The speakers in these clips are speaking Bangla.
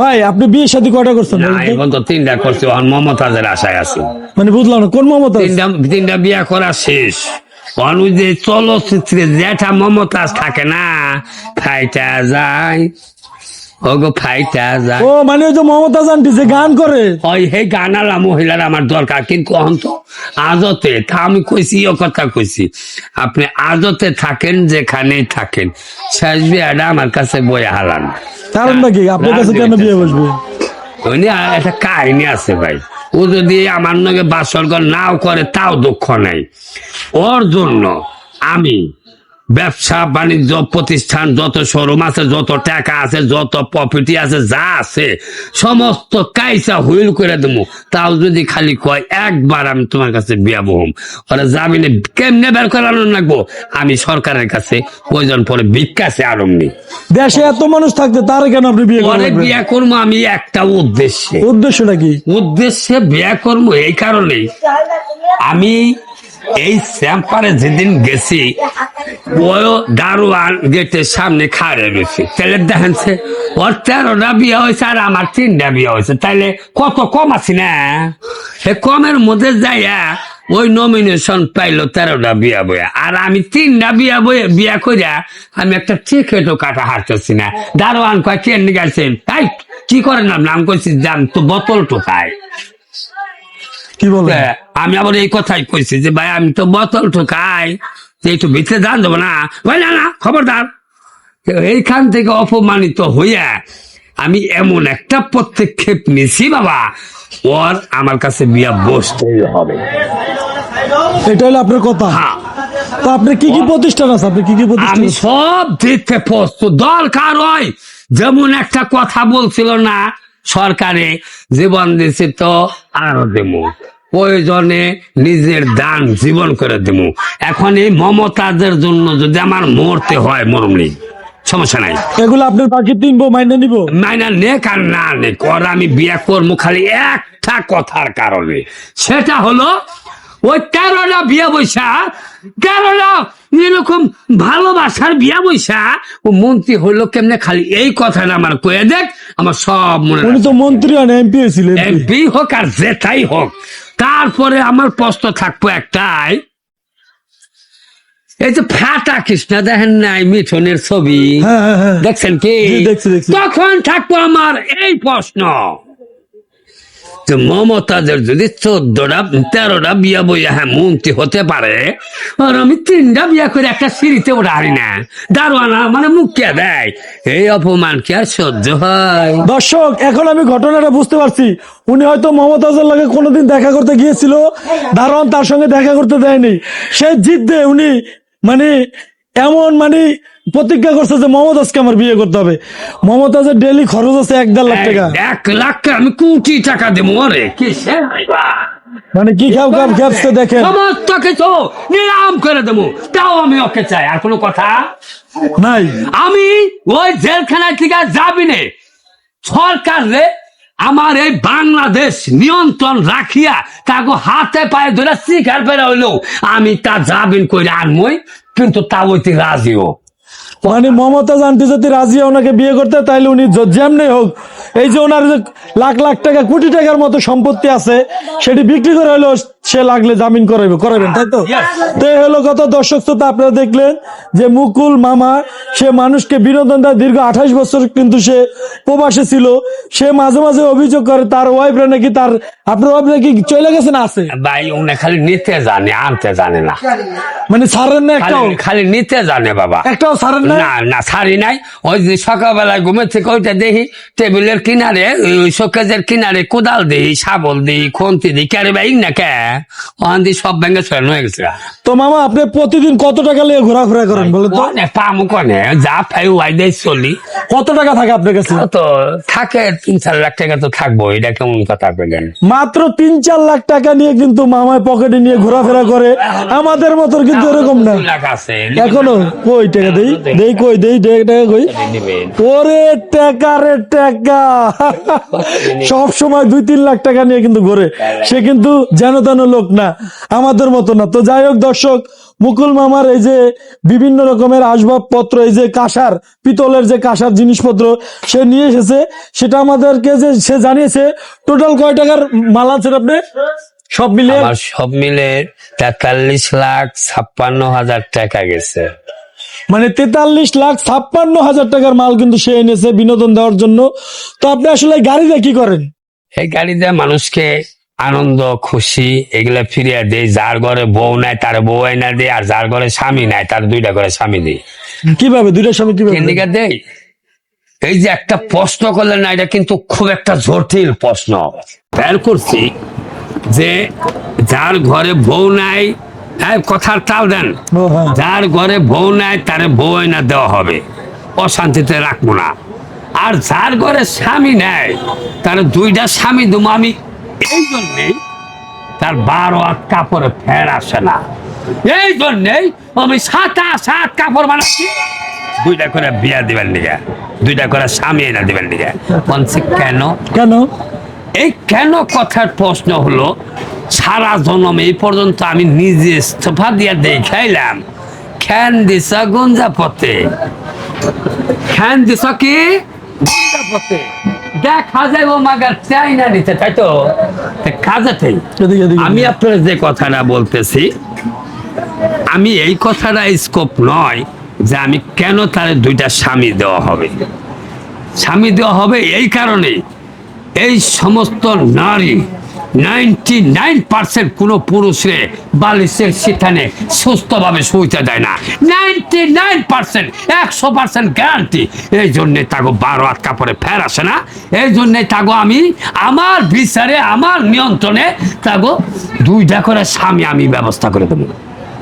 ভাই আপনি বিয়ে শাদী কয়টা করছেন? এখন তো তিনটা করছি মমতাজের আশায় আছি। মানে বুঝলাম না কোন মমতা? তিনটা তিনটা বিয়া করা শেষ। অনুযায়ী ওই যে চলচ্চিত্রে যেটা মমতাজ থাকে না ফাইটা যায় ওগো ফাইটা যায় ও মানে ওই যে মমতা জানটি যে গান করে। ওই হে গানালা মহিলার আমার দরকার কিন্তু এখন তো আজতে তা আমি কইছি ও কথা কইছি। আপনি আজতে থাকেন যেখানেই থাকেন। শেষ বিয়াটা আমার কাছে বই হারান। কারণটা কি আপনার কাছে কেন বিয়ে বসবে? আর একটা কাহিনী আছে ভাই। ও যদি আমার নগে বাসরগর নাও করে তাও দুঃখ নাই। ওর জন্য আমি ব্যবসা বাণিজ্য প্রতিষ্ঠান যত শোরুম আছে যত টাকা আছে যত প্রপার্টি আছে যা আছে সমস্ত কাইসা হুইল করে দেবো। তাও যদি খালি কয় একবার আমি তোমার কাছে বিয়া বহম। ওরা জামিনে কেমনে বের করানো লাগবো? আমি সরকারের কাছে প্রয়োজন পরে বিকাশে আরম নেই। দেশে এত মানুষ থাকতে তার কেন আপনি বিয়ে করবেন? বিয়া করব আমি একটা উদ্দেশ্যে। উদ্দেশ্যটা কি? উদ্দেশ্যে বিয়া করব এই কারণেই। আমি এই স্যাম্পারে যেদিন গেছি ওই দারোয়ান গেটের সামনে খাড়ে রয়েছে তাহলে দেখেনছে ওর তেরোটা বিয়ে হয়েছে আর আমার তিনটা বিয়ে হয়েছে। তাইলে কত কম আছি না? সে কমের মধ্যে যাইয়া ওই নমিনেশন পাইলো তেরোটা বিয়া বইয়া। আর আমি তিনটা বিয়া বইয়া বিয়া করিয়া আমি একটা টিকেটও কাটা হারতেছি না। দারোয়ান কয় কে নিগাছেন তাই কি করেন না নাম করছি যান তো বোতল টোকায় কি বলে আমি আবার এই কথাই কইছি যে ভাই আমি তো বোতল ঠোকাই। যে একটু ভিতরে দান দেবো না। ভাই না না খবরদার। এইখান থেকে অপমানিত হইয়া আমি এমন একটা পদক্ষেপ নিছি বাবা ওর আমার কাছে বিয়া বসতেই হবে। এটা হলো আপনার কথা। হ্যাঁ। তো আপনি কি কি প্রতিষ্ঠান আছে? আপনি কি কি প্রতিষ্ঠান আমি সব দিতে প্রস্তুত। দরকার হয় যেমন একটা কথা বলছিল না সরকারে জীবন দিছে তো আরও দেবো। প্রয়োজনে নিজের দান জীবন করে দেব এখন এই মমতাদের জন্য যদি আমার মরতে হয় মরম নেই। সমস্যা নাই। এগুলো আপনার বাকি তিন বউ মাইনে নিব। মাইনা নেক আর না নেক ওর আমি বিয়ে করব খালি একটা কথার কারণে। সেটা হলো ওই তেরোটা বিয়ে বৈশা তেরোটা এরকম ভালোবাসার বিয়া বৈশা ও মন্ত্রী হলো কেমনে খালি এই কথাটা আমার কয়ে দেখ আমার সব মনে উনি তো মন্ত্রী হন এমপি ছিলেন। এমপি হোক আর যেটাই হোক তারপরে আমার প্রশ্ন থাকব একটাই। এই যে ফাটা কৃষ্ণা দেখেন নাই মিঠনের ছবি? হ্যাঁ হ্যাঁ হ্যাঁ। দেখছেন কি। তখন থাকব আমার এই প্রশ্ন। যে মমতাদের যদি চোদ্দটা, তেরোটা বিয়া বইয়া হ্যাঁ মন্ত্রী হতে পারে, আর আমি তিনটা বিয়া করে একটা সিঁড়িতে ওঠা না। দারোয়ানা মানে মুখ কে দেয়? এই অপমান কি আর সহ্য হয়? দর্শক, এখন আমি ঘটনাটা বুঝতে পারছি। উনি হয়তো মমতাজের লাগে কোনোদিন দেখা করতে গিয়েছিল, দারোয়ান তার সঙ্গে দেখা করতে দেয়নি। সে জিদ্দে উনি মানে এমন মানে প্রতিজ্ঞা করছে যে মমতাজকে আমার বিয়ে করতে হবে। মমতাজের ডেলি খরচ আছে এক দেড় লাখ টাকা। এক লাখ আমি কোটি টাকা দেবো কি মানে কি খাও খাও খেপছে দেখেন। সমস্ত কিছু নিরাম করে দেবো তাও আমি ওকে চাই আর কোনো কথা? নাই। আমি ওই জেলখানায় থেকে যাবি নে। সরকার রে আমার এই বাংলাদেশ নিয়ন্ত্রণ রাখিয়া তাকে হাতে পায়ে ধরে শিকার পেরে হইল। আমি তা যাবিন কইরা আনমই কিন্তু তা ওইতে রাজিও মানে মমতা জানতে যদি রাজি ওনাকে বিয়ে করতে, তাইলে উনি যেমনি হোক, এই যে ওনার লাখ লাখ টাকা, কোটি টাকার মতো সম্পত্তি আছে, সেটি বিক্রি করে হলো সে লাগলে জামিন করাবে করাবেন তাই তো? তো হলো কত দর্শক শ্রোতা আপনারা দেখলেন যে মুকুল মামা সে মানুষকে বিনোদন দেয় দীর্ঘ আঠাশ বছর কিন্তু সে প্রবাসে ছিল। সে মাঝে মাঝে অভিযোগ করে তার ওয়াইফরা নাকি তার আপনার ওয়াইফ নাকি চলে গেছে না আছে? ভাই উনি খালি নিতে জানে আনতে জানে না। মানে ছাড়েন না একটাও? খালি নিতে জানে বাবা। একটাও ছাড়েন না না না শাড়ি নাই। ওই যে সকালবেলায় ঘুমে থেকে ওইটা দেখি টেবিলের কিনারে ওই শোকেজের কিনারে কোদাল দিই শাবল দিই খন্তি দিই ক্যারে ভাই না কে? ওখান দিয়ে সব ব্যাঙ্গে ছড়ানো হয়ে গেছে তো মামা আপনি প্রতিদিন কত টাকা নিয়ে ঘোরাফেরা করেন বলেন তো? অনেক পামু কনে যা পাই ওয়াই দিয়ে চলি। কত টাকা থাকে আপনার কাছে? তো থাকে তিন চার লাখ টাকা তো থাকব এটা কেমন কথা পেলেন মাত্র তিন চার লাখ টাকা নিয়ে কিন্তু মামায় পকেটে নিয়ে ঘোরাফেরা করে। আমাদের মতো কিন্তু এরকম না। লাখ আছে। এখনও? কই টাকা দেই? দেই কই? দেই টাকা কই? ওরে টাকা রে টাকা। সব সময় দুই তিন লাখ টাকা নিয়ে কিন্তু ঘোরে। সে কিন্তু যেন তেন লোক না আমাদের মতো না। তো যাই হোক দর্শক মুকুল মামার এই যে বিভিন্ন রকমের আসবাবপত্র এই যে কাঁসার পিতলের যে কাঁসার জিনিসপত্র সে নিয়ে এসেছে। সেটা আমাদেরকে যে সে জানিয়েছে টোটাল কয় টাকার মাল আছে আপনি? সব আমার সব মিলে তেতাল্লিশ লাখ ছাপ্পান্ন হাজার টাকা গেছে। মানে তেতাল্লিশ লাখ ছাপ্পান্ন হাজার টাকার মাল কিন্তু সে এনেছে বিনোদন দেওয়ার জন্য। তো আপনি আসলে এই গাড়িতে কি করেন? এই গাড়িতে মানুষকে আনন্দ খুশি এগুলা ফিরিয়ে দেয় যার ঘরে বউ নাই তার বউ না দেয় আর যার ঘরে স্বামী নাই তার দুইটা ঘরে স্বামী দেয় কীভাবে? দুইটার সময় কীভাবে? এই যে একটা প্রশ্ন করলেন না এটা কিন্তু খুব একটা জটিল প্রশ্ন। খেয়াল করছি যে যার ঘরে বউ নাই কথার তাল দেন। হ্যাঁ। যার ঘরে বউ নাই তার বউ না দেওয়া হবে। অশান্তিতে রাখব না। আর যার ঘরে স্বামী নেয় তার দুইটা স্বামী দুমো আমি। এই জন্যেই তার বারো হাত কাপড়ে ফের আসে না। এই জন্যেই আমি সাতা সাত কাপড় বানাচ্ছি। দুইটা করে বিয়া দিবেন দিকে দুইটা করে স্বামী এনে দিবেন দিকে বলছি কেন? কেন? এই কেন কথার প্রশ্ন হলো সারা জন্ম এই পর্যন্ত আমি নিজে ইস্তফা দিয়ে দেখাইলাম খ্যান দিস গুঞ্জা পথে খ্যান দিছ কি? গুঞ্জা পথে দেখা ও মাগার চাই না নিতে তাই তো? কাজেতেই আমি আপনার যে কথাটা বলতেছি আমি এই কথাটা স্কোপ নয় যে আমি কেন তার দুইটা স্বামী দেওয়া হবে। স্বামী দেওয়া হবে এই কারণে এই সমস্ত নারী নাইনটি নাইন পার্সেন্ট কোনো পুরুষে বালিশের সেখানে সুস্থভাবে শুইতে দেয় না। নাইনটি নাইন পার্সেন্ট, একশো পার্সেন্ট গ্যারান্টি এই জন্যে তাগো বারো হাত কাপড়ে ফের আসে না। এই জন্যে তাগো আমি আমার বিচারে, আমার নিয়ন্ত্রণে তাগো দুইটা করে স্বামী আমি ব্যবস্থা করে দেবো।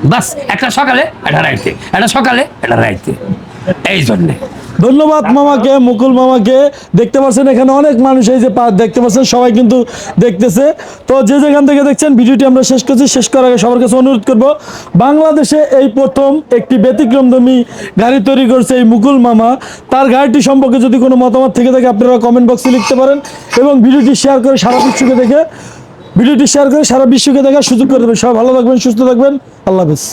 বাস, একটা সকালে, একটা রাইতে। একটা সকালে, একটা রাইতে। এই জন্যে। ধন্যবাদ মামাকে মুকুল মামাকে। দেখতে পাচ্ছেন এখানে অনেক মানুষ এই যে দেখতে পাচ্ছেন সবাই কিন্তু দেখতেছে। তো যে যেখান থেকে দেখছেন ভিডিওটি আমরা শেষ করছি। শেষ করার আগে সবার কাছে অনুরোধ করব বাংলাদেশে এই প্রথম একটি ব্যতিক্রমধর্মী গাড়ি তৈরি করছে এই মুকুল মামা। তার গাড়িটি সম্পর্কে যদি কোনো মতামত থেকে থাকে আপনারা কমেন্ট বক্সে লিখতে পারেন এবং ভিডিওটি শেয়ার করে সারা বিশ্বকে দেখে ভিডিওটি শেয়ার করে সারা বিশ্বকে দেখার সুযোগ করে দেবেন। সবাই ভালো থাকবেন সুস্থ থাকবেন। আল্লাহ হাফেজ।